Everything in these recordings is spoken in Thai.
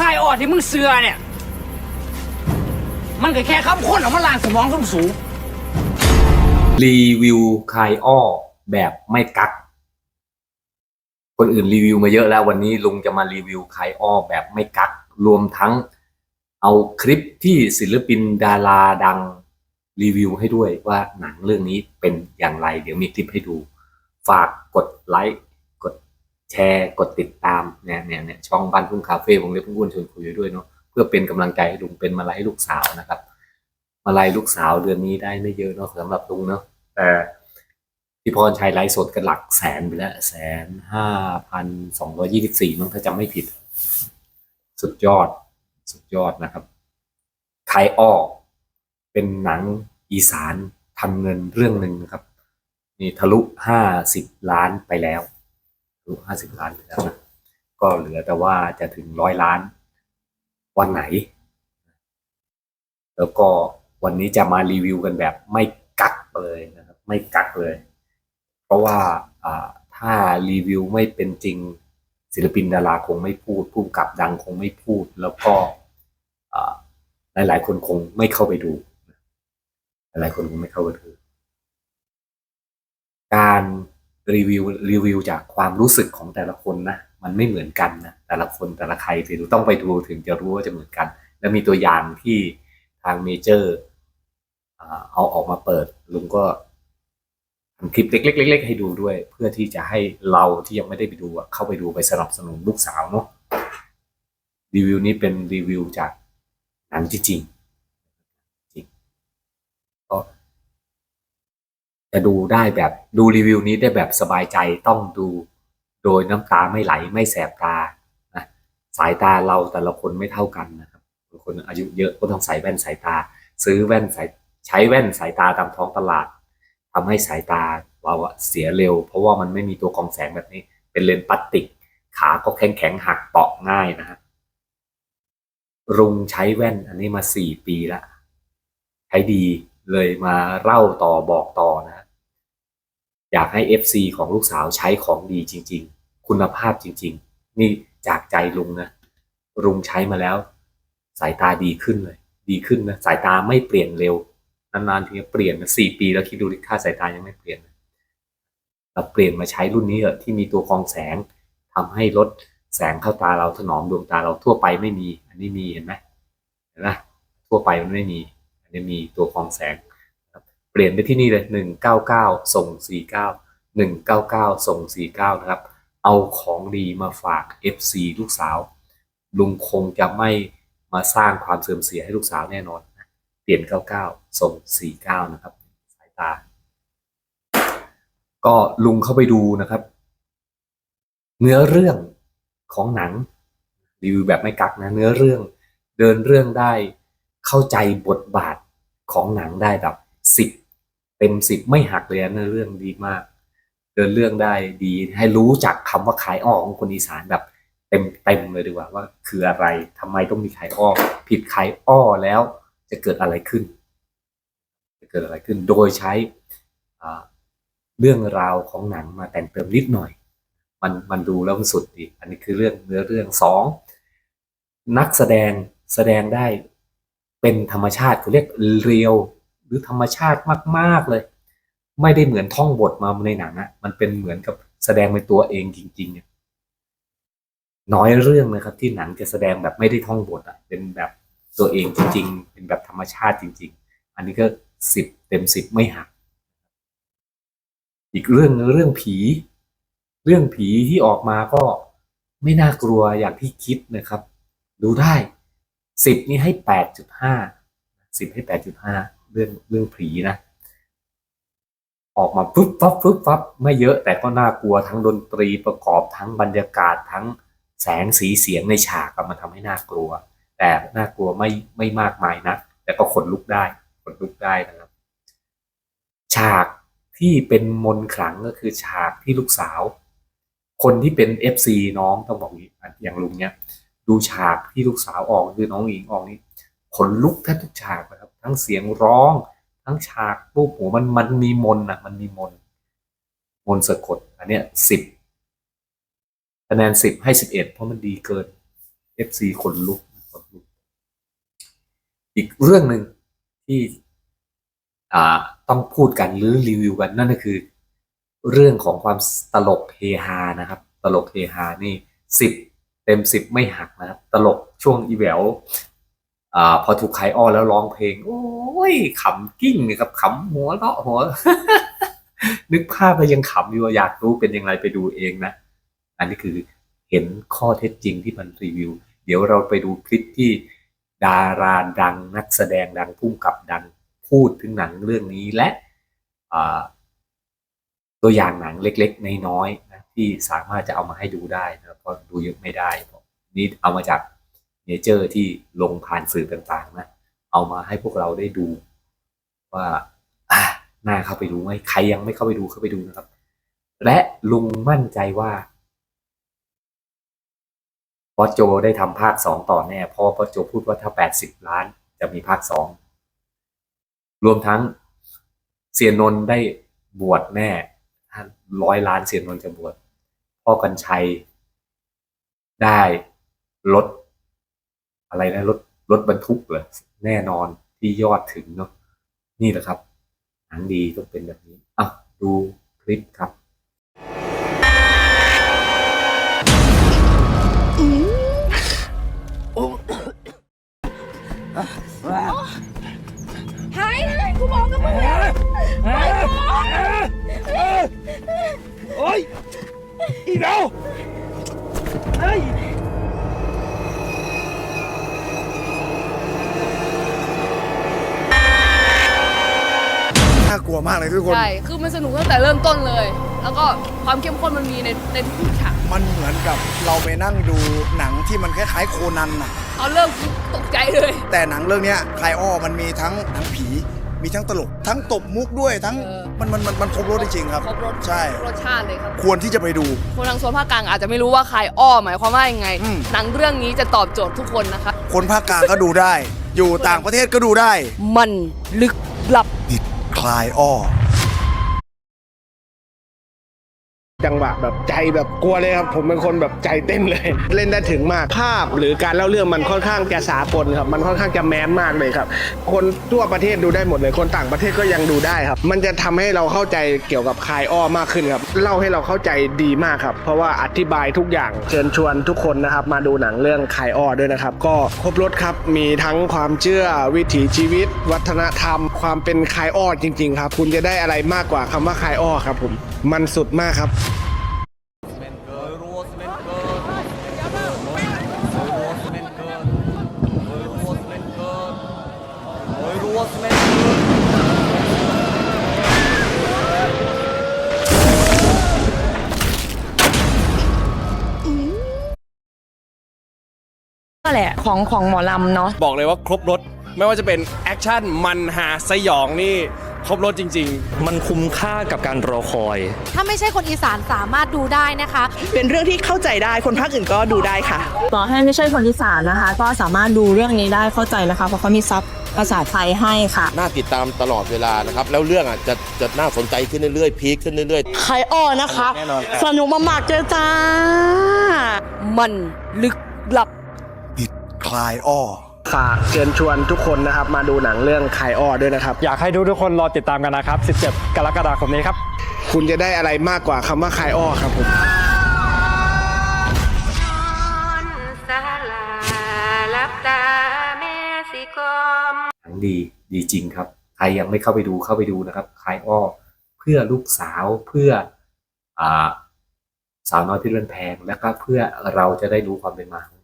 คายออดที่มึงเสือเนี่ย มันก็แค่คำคนออกมาลางสมองสูงสูงรีวิวคายอ้อแบบไม่กัก คนอื่นรีวิวมาเยอะแล้ววันนี้ลุงจะมารีวิวคายอ้อแบบไม่กัก รวมทั้งเอาคลิปที่ศิลปินดาราดังรีวิวให้ด้วยว่าหนังเรื่องนี้เป็นอย่างไร เดี๋ยวมีคลิปให้ดู ฝากกดไลค์ แชร์กดติดตามเนี่ยเนี่ยเนี่ยช่องบ้านทุ่งคาเฟ่วงเล็บพุ่งอ้วนชวนคุยด้วยเนาะเพื่อเป็นกำลังใจให้ลุงเป็นมาลัยลูกสาวนะครับ มาลัยลูกสาวเดือนนี้ได้ไม่เยอะเนาะสำหรับลุงเนาะแต่พี่พรชัยไลฟ์สดกันหลักแสนไปแล้วแสนห้าพันสองร้อยี่สิบสี่มั้งถ้าจำไม่ผิด สุดยอด สุดยอดนะครับไทยอ้อเป็นหนังอีสานทำเงินเรื่องหนึ่งนะครับ นี่ทะลุห้าสิบล้านไปแล้ว ทะลุห้าสิบล้านไปแล้วนะก็เหลือแต่ว่าจะถึงร้อยล้าน วันไหน แล้วก็วันนี้จะมารีวิวกันแบบไม่กักเลยนะครับ ไม่กักเลย เพราะว่าถ้ารีวิวไม่เป็นจริงศิลปินดาราคงไม่พูดผู้กับดังคงไม่พูด แล้วก็อ่าหลายๆคนคงไม่เข้าไปดู หลายคนคงไม่เข้าไปดู การ รีวิวรีวิวจากความรู้สึกของแต่ละคนนะมันไม่เหมือนกันนะแต่ละคนแต่ละใครไปดูต้องไปดูถึงจะรู้ว่าจะเหมือนกัน แล้วมีตัวอย่างที่ทางเมเจอร์เอาออกมาเปิดลุงก็ทำคลิปเล็กๆๆให้ดูด้วย เพื่อที่จะให้เราที่ยังไม่ได้ไปดูเข้าไปดูไปสนับสนุนลูกสาวเนาะรีวิวนี้เป็นรีวิวจากหนังจริงๆจริงก็ จะดูได้แบบดูรีวิวนี้ได้แบบสบายใจต้องดูโดยน้ำตาไม่ไหลไม่แสบตานะสายตาเราแต่ละคนไม่เท่ากันนะครับบางคนอายุเยอะก็ต้องใส่แว่นสายตา ซื้อแว่นสายใช้แว่นสายตาตามท้องตลาดทำให้สายตาเราเสียเร็ว เพราะว่ามันไม่มีตัวกรองแสงแบบนี้ เป็นเลนส์พลาสติก ขาก็แข็งแข็งหักเปาะง่ายนะฮะรุงใช้แว่นอันนี้มาสี่ปีละใช้ดีเลยมาเล่าต่อบอกต่อนะฮะ อยากให้ FC ของลูกสาวใช้ของดีจริง ๆ คุณภาพจริง ๆ นี่จากใจลุงนะลุงใช้มาแล้ว สายตาดีขึ้นเลย ดีขึ้นนะสายตาไม่เปลี่ยนเร็วนานๆทีจะเปลี่ยนนะสี่ปีแล้วคิดดูค่าสายตายังไม่เปลี่ยนเราเปลี่ยนมาใช้รุ่นนี้เหอะที่มีตัวกรองแสงทำให้ลดแสงเข้าตาเราถนอมดวงตาเราทั่วไปไม่มี อันนี้มีเห็นไหมเห็นไหมทั่วไปมันไม่มี อันนี้มีตัวกรองแสง เปลี่ยนไปที่นี่เลยหนึ่งเก้าเก้าส่งสี่เก้าหนึ่งเก้าเก้าส่งสี่เก้านะครับ เอาของดีมาฝาก FC ลูกสาว ลุงคงจะไม่มาสร้างความเสื่อมเสียให้ลูกสาวแน่นอนนะเปลี่ยน 99 ส่ง 49 นะครับ สายตา ก็ลุงเข้าไปดูนะครับ เนื้อเรื่องของหนังรีวิวแบบไม่กักนะ เนื้อเรื่องเดินเรื่องได้เข้าใจบทบาทของหนังได้แบบ เต็มสิบไม่หักเลยนะเนื้อเรื่องดีมาก เดินเรื่องได้ดี ให้รู้จักคำว่าขายอ้อของคนอีสานแบบ เต็มเต็มเลยดีกว่าว่า คืออะไรทำไมต้องมีขายอ้อ ผิดขายอ้อแล้วจะเกิดอะไรขึ้น จะเกิดอะไรขึ้น โดยใช้เรื่องราวของหนังมาแต่งเติมนิดหน่อย มันมันดูแล้วมันสุดดีอันนี้คือเรื่องเนื้อเรื่องสองนักแสดงแสดงได้เป็นธรรมชาติเขาเรียกเรียว รือธรรมชาติมาก ๆเลย ไม่ได้เหมือนท่องบทมาในหนังอะมันเป็นเหมือนกับแสดงเป็นตัวเองจริงๆน้อยเรื่องนะครับ ที่หนังจะแสดงแบบไม่ได้ท่องบทอะเป็นแบบตัวเองจริง ๆ เป็นแบบธรรมชาติจริง ๆ อันนี้ก็สิบเต็มสิบไม่หัก อีกเรื่องนึงเรื่องผี เรื่องผีที่ออกมาก็ไม่น่ากลัวอย่างที่คิดนะครับ ดูได้สิบนี่ให้แปดจุดห้าสิบให้แปดจุดห้า เรื่องเรื่องผีนะ ออกมาปุ๊บปั๊บปุ๊บปั๊บไม่เยอะแต่ก็น่ากลัวทั้งดนตรีประกอบทั้งบรรยากาศทั้งแสงสีเสียงในฉากมันทำให้น่ากลัว แต่น่ากลัวไม่ไม่มากมายนะแต่ก็ขนลุกได้ขนลุกได้นะครับ ฉากที่เป็นมนขลังก็คือฉากที่ลูกสาว คนที่เป็น FC น้องต้องบอกอย่างนี้อย่างลุงเนี้ยดูฉากที่ลูกสาวออกคือน้องหญิงออกนี่ขนลุกแทบทุกฉากนะครับ ทั้งเสียงร้อง ทั้งฉากรูปหัวมันมันมีมนอะมันมีมน มนสะกด อันเนี้ยสิบคะแนนสิบให้สิบเอ็ดเพราะมันดีเกิน FC คนลุกขนลุก อีกเรื่องหนึ่งที่ต้องพูดกันหรือรีวิวกันนั่นก็คือ เรื่องของความตลกเฮฮานะครับ ตลกเฮฮานี่สิบเต็มสิบไม่หักนะครับ ตลกช่วงอีแหวว อพอถูกขายอ้อแล้วร้องเพลง โอ้ยขำกิ้งเลยครับขำหัวเราะหัว นึกภาพไปยังขำอยู่อยากรู้เป็นยังไงไปดูเองนะ อันนี้คือเห็นข้อเท็จจริงที่มันรีวิว เดี๋ยวเราไปดูคลิปที่ดาราดังนักแสดงดังพุ่มกับดังพูดถึงหนังเรื่องนี้และตัวอย่างหนังเล็กๆ น้อยๆนะที่สามารถจะเอามาให้ดูได้นะเพราะดูเยอะไม่ได้นี่เอามาจาก เนเจอร์ที่ลงผ่านสื่อต่างๆนะเอามาให้พวกเราได้ดู ว่าอะน่าเข้าไปดูไหมใครยังไม่เข้าไปดูเข้าไปดูนะครับ และลุงมั่นใจว่าบอโจได้ทำภาคสองต่อแน่เพราะบอโจพูดว่าถ้าแปดสิบล้านจะมีภาคสองรวมทั้งเสียนนท์ได้บวชแน่ร้อยล้านเสียนนท์จะบวชพ่อกันชัยได้รถ อะไรนะรถรถบรรทุกเหรอแน่นอนที่ยอดถึงเนาะนี่แหละครับหนังดีต้องเป็นแบบนี้อะดูคลิปครับหายเลยกูบอกกับมึงแล้วไปก่อนโอ้ยอีเดาเฮ้ย น่ากลัวมากเลยทุกคน ใช่ คือมันสนุกตั้งแต่เริ่มต้นเลย แล้วก็ความเข้มข้นมันมีในในทุกฉากมันเหมือนกับเราไปนั่งดูหนังที่มันคล้ายๆโคนันน่ะ เอาเริ่มตกใจเลย แต่หนังเรื่องเนี้ยคลายอ้อมันมีทั้งหนังผี มีทั้งตลก ทั้งตบมุกด้วย ทั้งเออ มันมันมันมันครบรสจริงๆครับ ครบรสใช่ รสชาติเลยครับ ควรที่จะไปดู คนทางโซนภาคกลางอาจจะไม่รู้ว่าคลายอ้อหมายความว่ายังไง อืม หนังเรื่องนี้จะตอบโจทย์ทุกคนนะคะ คนภาคกลางก็ดูได้ อยู่ต่างประเทศก็ดูได้ มันลึกลับ ติดค ลายอ้อ จังหวะแบบใจแบบกลัวเลยครับ ผมเป็นคนแบบใจเต้นเลย เล่นได้ถึงมากภาพหรือการเล่าเรื่องมันค่อนข้างจะสากลครับ มันค่อนข้างจะแมนมากเลยครับ คนทั่วประเทศดูได้หมดเลย คนต่างประเทศก็ยังดูได้ครับ มันจะทำให้เราเข้าใจเกี่ยวกับคายอ้อมากขึ้นครับเล่าให้เราเข้าใจดีมากครับเพราะว่าอธิบายทุกอย่างเชิญชวนทุกคนนะครับ มาดูหนังเรื่องคายอ้อด้วยนะครับ ก็ครบรถครับมีทั้งความเชื่อวิถีชีวิต วัฒนธรรมความเป็นคายอ้อจริง ๆ ครับ คุณจะได้อะไรมากกว่าคำว่าคายอ้อครับผมมันสุดมากครับ ก็แหละของของหมอลำเนาะ บอกเลยว่าครบรถ ไม่ว่าจะเป็นแอคชั่นมันหาสยองนี่ครบรถจริงๆมันคุ้มค่ากับการรอคอย ถ้าไม่ใช่คนอีสานสามารถดูได้นะคะ เป็นเรื่องที่เข้าใจได้คนภาคอื่นก็ดูได้ค่ะ ต่อให้ไม่ใช่คนอีสานนะคะ ก็สามารถดูเรื่องนี้ได้เข้าใจนะคะ เพราะเขามีซับภาษาไทยให้ค่ะ น่าติดตามตลอดเวลานะครับ แล้วเรื่องอะจะจะน่าสนใจขึ้นเรื่อยๆพีคขึ้นเรื่อยๆใครอ้อนะคะ แน่นอนครับ สนุกมากๆเจอจ้า มันลึกลับติดคลายอ้อ ฝากเชิญชวนทุกคนนะครับ มาดูหนังเรื่องคายอ้อด้วยนะครับ อยากให้ทุกทุกคนรอติดตามกันนะครับ 17 กรกฎาคมนี้ครับ คุณจะได้อะไรมากกว่าคำว่าคายอ้อครับผมหนังดีดีจริงครับ ใครยังไม่เข้าไปดูเข้าไปดูนะครับคลายอ้อเพื่อลูกสาวเพื่ออ่าสาวน้อยเพี่เรือนแพง แล้วก็เพื่อเราจะได้รู้ความเป็นมาของหนังด้วยค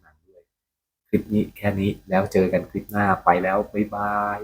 ลิปนี้แค่นี้แล้วเจอกันคลิปหน้าไปแล้ว บ๊ายบาย